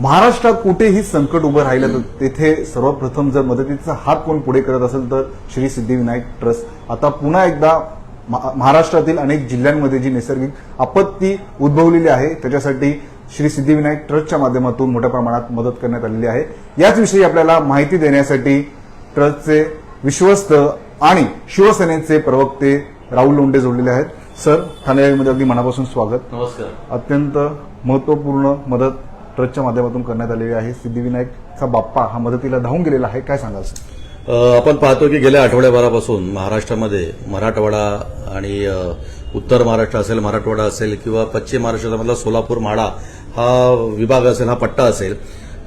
महाराष्ट्रात कुठेही संकट उभं राहिलं तर तेथे सर्वप्रथम जर मदतीचा हात कोण पुढे करत असेल तर श्री सिद्धिविनायक ट्रस्ट. आता पुन्हा एकदा महा- महाराष्ट्रातील अनेक जिल्ह्यांमध्ये जी नैसर्गिक आपत्ती उद्भवलेली आहे त्याच्यासाठी श्री सिद्धिविनायक ट्रस्टच्या माध्यमातून मोठ्या प्रमाणात मदत करण्यात आलेली आहे. याच विषयी आपल्याला माहिती देण्यासाठी ट्रस्टचे विश्वस्त आणि शिवसेनेचे प्रवक्ते राहुल लोंढे जोडलेले आहेत. सर ठाणे मध्ये अगदी मनापासून स्वागत. नमस्कार. अत्यंत महत्त्वपूर्ण मदत ट्रस्टच्या माध्यमातून करण्यात आलेली आहे. सिद्धिविनायकचा बाप्पा हा मदतीला धावून गेलेला आहे. काय सांगाल सर? आपण पाहतो की गेल्या आठवड्याभरापासून महाराष्ट्रामध्ये मराठवाडा आणि उत्तर महाराष्ट्र असेल मराठवाडा असेल किंवा पश्चिम महाराष्ट्रामधला सोलापूर माळा हा विभाग असेल हा पट्टा असेल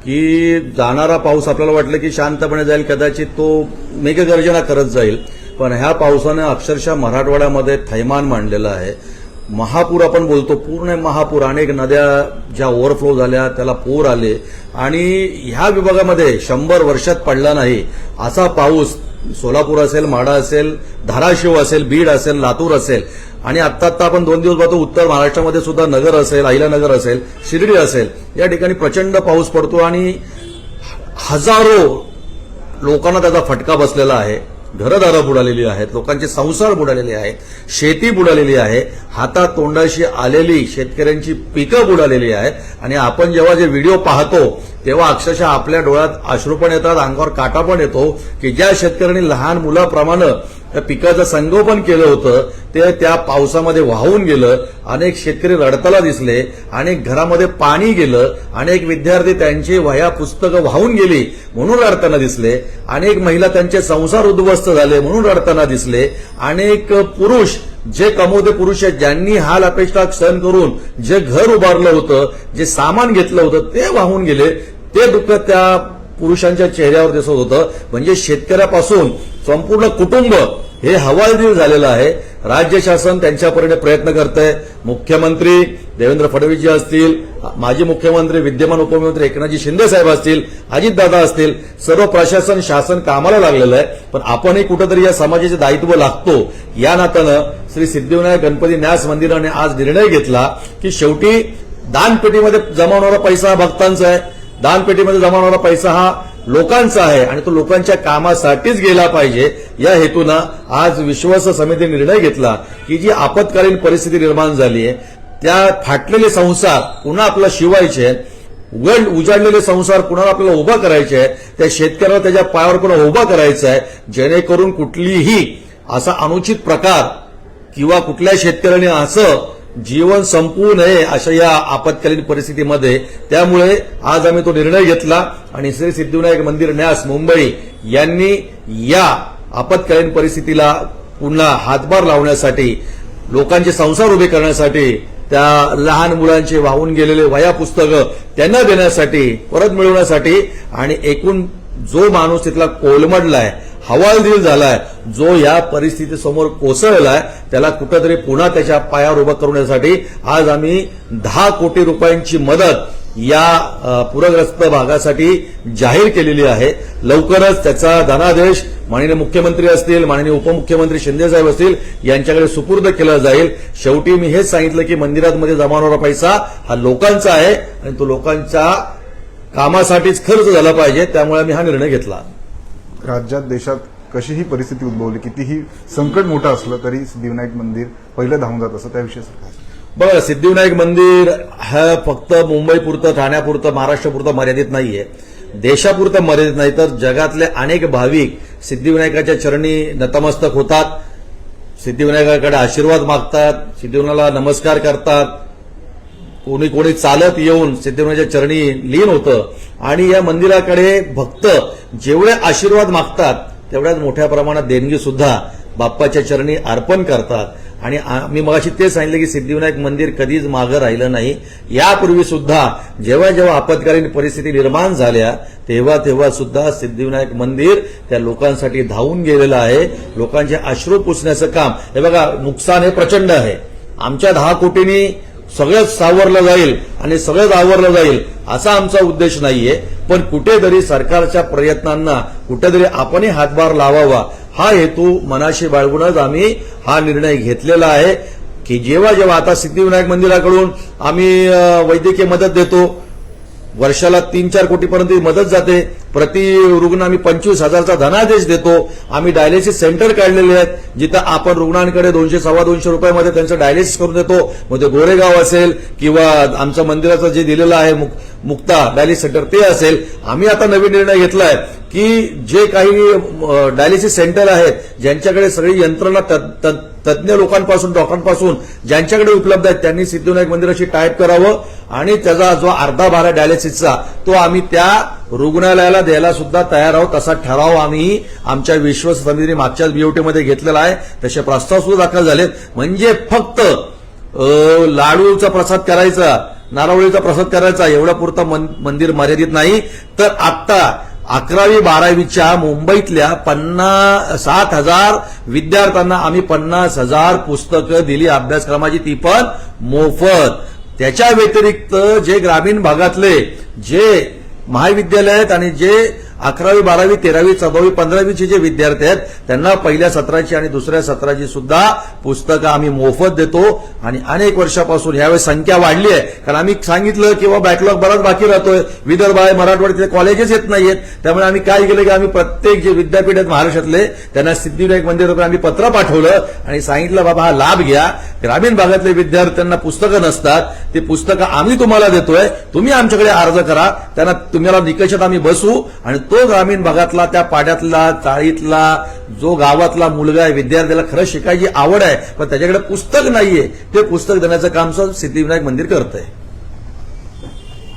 की जाणारा पाऊस आपल्याला वाटलं की शांतपणे जाईल कदाचित तो मेघगर्जना करत जाईल. पण ह्या पावसानं अक्षरशः मराठवाड्यामध्ये थैमान मांडलेलं आहे. महापूर आपण बोलतो. पूर्ण महापूर अनेक नद्या ज्या ओव्हरफ्लो झाल्या त्याला पूर आले. आणि ह्या विभागामध्ये शंभर वर्षात पडला नाही. असा पाऊस सोलापूर असेल माडा असेल धाराशिव असेल बीड असेल लातूर असेल. आणि आत्ता आत्ता आपण दोन दिवस पाहतो उत्तर महाराष्ट्रामध्ये सुद्धा नगर असेल अहिलानगर असेल शिर्डी असेल. या ठिकाणी प्रचंड पाऊस पडतो आणि हजारो लोकांना त्याचा फटका बसलेला आहे. घरदारं बुडालेली आहेत लोकांचे संसार बुडालेले आहेत शेती बुडालेली आहे हातात तोंडाशी आलेली शेतकऱ्यांची पिकं बुडालेली आहेत. आणि आपण जेव्हा जे व्हिडिओ पाहतो तेव्हा अक्षरशः आपल्या डोळ्यात अश्रू पण येतात अंगावर काटा पण येतो की ज्या शेतकऱ्यांनी लहान मुलाप्रमाणे त्या पिकाचं संगोपन केलं होतं ते त्या पावसामध्ये वाहून गेलं अनेक शेतकरी रडताना दिसले अनेक घरामध्ये पाणी गेलं अनेक विद्यार्थी त्यांची वह्या पुस्तकं वाहून गेली म्हणून रडताना दिसले अनेक महिला त्यांचे संसार उद्ध्वस्त झाले म्हणून रडताना दिसले अनेक पुरुष जे कमवते पुरुष आहेत ज्यांनी हाल अपेक्षा सहन करून जे घर उभारलं होतं जे सामान घेतलं होतं ते वाहून गेले. ते दुःख त्या पुरुषांच्या चेहऱ्यावर दिसत होतं. म्हणजे शेतकऱ्यापासून संपूर्ण कुटुंब हे हवालदिल झालेलं आहे. राज्य शासन त्यांच्यापर्यंत प्रयत्न करत आहे मुख्यमंत्री देवेंद्र फडणवीसजी असतील माजी मुख्यमंत्री विद्यमान उपमुख्यमंत्री एकनाथजी शिंदे साहेब असतील अजितदादा असतील सर्व प्रशासन शासन कामाला लागलेलं आहे. पण आपणही कुठंतरी या समाजाचे दायित्व लागतो. या नात्यानं श्री सिद्धिविनायक गणपती न्यास मंदिराने आज निर्णय घेतला की शेवटी दानपेटीमध्ये जमा होणारा पैसा हा भक्तांचा आहे. दानपेटीमध्ये जमा होणारा पैसा हा लोकांचा आहे आणि तो लोकांच्या कामासाठीच गेला पाहिजे. या हेतूनं आज विश्वास समितीने निर्णय घेतला की जी आपत्कालीन परिस्थिती निर्माण झाली आहे त्या फाटलेले संसार पुन्हा आपला शिवायचे आहेत. उघड उजाडलेले संसार कुणाला आपल्याला उभा करायचे आहे त्या शेतकऱ्याला त्याच्या पायावर पुन्हा उभा करायचा आहे? जेणेकरून कुठलीही असा अनुचित प्रकार किंवा कुठल्या शेतकऱ्याने असं जीवन संपवू नये अशा या आपत्कालीन परिस्थितीमध्ये. त्यामुळे आज आम्ही तो निर्णय घेतला आणि श्री सिद्धिविनायक मंदिर न्यास मुंबई यांनी या आपत्कालीन परिस्थितीला पुन्हा हातभार लावण्यासाठी लोकांचे संसार उभे करण्यासाठी त्या लहान मुलांचे वाहून गेलेले वया पुस्तकं त्यांना देण्यासाठी परत मिळवण्यासाठी आणि एकूण जो माणूस तिथला कोलमडलाय हवालदिल झालाय जो या परिस्थितीसमोर कोसळलाय त्याला कुठंतरी पुन्हा त्याच्या पायावर उभं करण्यासाठी आज आम्ही दहा कोटी रुपयांची मदत या पूरग्रस्त भागासाठी जाहीर केलेली आहे. लवकरच त्याचा धनादेश माननीय मुख्यमंत्री असतील माननीय उपमुख्यमंत्री शिंदेसाहेब असतील यांच्याकडे सुपूर्द केला जाईल. शेवटी मी हेच सांगितलं की मंदिरांमध्ये जमा होणारा पैसा हा लोकांचा आहे आणि तो लोकांच्या कामासाठीच खर्च झाला पाहिजे त्यामुळे मी हा निर्णय घेतला. राज्यात देशात कशीही परिस्थिती उद्भवली कितीही संकट मोठं असलं तरी सिद्धिविनायक मंदिर पहिलं धावून जात असं त्याविषयी सरकार काय बघा सिद्धिविनायक मंदिर हा फक्त मुंबईपुरतं ठाण्यापुरतं महाराष्ट्रापुरतं मर्यादित नाहीये. देशापुरतं मर्यादित नाही तर जगातले अनेक भाविक सिद्धिविनायकाच्या चरणी नतमस्तक होतात. सिद्धिविनायकाकडे आशीर्वाद मागतात सिद्धिविनायकाला नमस्कार करतात. कोणी कोणी चालत येऊन सिद्धिविनायकाच्या चरणी लीन होतं. आणि या मंदिराकडे भक्त जेवढे आशीर्वाद मागतात तेवढ्याच मोठ्या प्रमाणात देणगी सुद्धा बाप्पाच्या चरणी अर्पण करतात. आणि मी मगाशी ते सांगितलं की सिद्धिविनायक मंदिर कधीच मागं राहिलं नाही. यापूर्वी सुद्धा जेव्हा जेव्हा आपत्कालीन परिस्थिती निर्माण झाल्या तेव्हा तेव्हा सुद्धा सिद्धिविनायक मंदिर त्या लोकांसाठी धावून गेलेलं आहे. लोकांचे अश्रू पुसण्याचं काम. हे बघा नुकसान हे प्रचंड आहे. आमच्या दहा कोटींनी सगळंच सावरलं जाईल आणि सगळंच आवरलं जाईल असा आमचा उद्देश नाहीये. पण कुठेतरी सरकारच्या प्रयत्नांना कुठेतरी आपणही हातभार लावावा. हा हेतू मनाशी बाळगूनच आम्ही हा निर्णय घेतलेला आहे की जेव्हा जेव्हा आता सिद्धिविनायक मंदिराकडून आम्ही वैद्यकीय मदत देतो वर्षाला तीन चार कोटीपर्यंत मदत जाते. प्रति रुग्ण आम्ही पंचवीस हजारचा धनादेश देतो. आम्ही डायलिसिस सेंटर काढलेले आहेत जिथं आपण रुग्णांकडे दोनशे सव्वा दोनशे रुपयामध्ये त्यांचं डायलिसिस करून देतो. मग ते गोरेगाव असेल किंवा आमचं मंदिराचं जे दिलेलं आहे मुक- मुक्ता डायलिसिस सेंटर ते असेल. आम्ही आता नवीन निर्णय घेतलाय की जे काही डायलिसिस सेंटर आहेत ज्यांच्याकडे सगळी यंत्रणा तज्ज्ञ लोकांपासून डॉक्टरांपासून ज्यांच्याकडे उपलब्ध आहेत त्यांनी सिद्धिविनायक मंदिराशी टाईप करावं. आणि त्याचा जो अर्धा भारा डायलिसिसचा तो आम्ही त्या रुग्णालयाला द्यायला सुद्धा तयार आहोत. तसा ठराव आम्ही आमच्या विश्वास समितीने मागच्याच बीओटीमध्ये घेतलेला आहे. तसे प्रस्ताव सुद्धा दाखल झालेत. म्हणजे फक्त लाडूचा प्रसाद करायचा नारळीचा प्रसाद करायचा एवढा पुरता मंदिर मर्यादित नाही. तर आता अकरावी बारावीच्या मुंबईतल्या पन्नास सात हजार विद्यार्थ्यांना आम्ही पन्नास हजार पुस्तकं दिली. अभ्यासक्रमाची ती पण मोफत. त्याच्या व्यतिरिक्त जे ग्रामीण भागातले जे महाविद्यालय आहेत आणि जे अकरावी बारावी तेरावी चौदावी पंधरावीचे जे विद्यार्थी आहेत त्यांना पहिल्या सत्राची आणि दुसऱ्या सत्राची सुद्धा पुस्तकं आम्ही मोफत देतो. आणि अनेक वर्षापासून यावेळी संख्या वाढली आहे. कारण आम्ही सांगितलं किंवा बॅकलॉग बराच बाकी राहतोय. विदर्भ आहे मराठवाड्यातले कॉलेजेस येत नाहीयेत. त्यामुळे आम्ही काय केलं की आम्ही प्रत्येक जे विद्यापीठ आहेत महाराष्ट्रातले त्यांना सिद्धिविनायक मंदिरावर आम्ही पत्र पाठवलं. आणि सांगितलं बाबा हा लाभ घ्या. ग्रामीण भागातले विद्यार्थ्यांना पुस्तकं नसतात. ते पुस्तकं आम्ही तुम्हाला देतोय. तुम्ही आमच्याकडे अर्ज करा. त्यांना तुम्हाला निकषात आम्ही बसू आणि तो ग्रामीण भागातला त्या पाड्यातला चाळीतला जो गावातला मुलगा आहे विद्यार्थ्याला खरं शिकायची आवड आहे पण त्याच्याकडे पुस्तक नाहीये. ते पुस्तक देण्याचं काम सिद्धिविनायक मंदिर करतंय.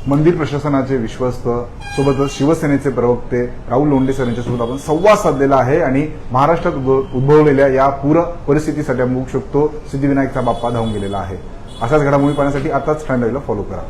मंदिर प्रशासनाचे विश्वस्त सोबतच शिवसेनेचे प्रवक्ते राहुल लोंढे सर यांच्यासोबत आपण संवाद साधलेला आहे आणि महाराष्ट्रात उद्भवलेल्या या पूर परिस्थितीसाठी आपण बघू शकतो. सिद्धिविनायकचा बाप्पा धावून गेलेला आहे. अशाच घडामोडी पाहण्यासाठी आताच फॅन फॉलो करा.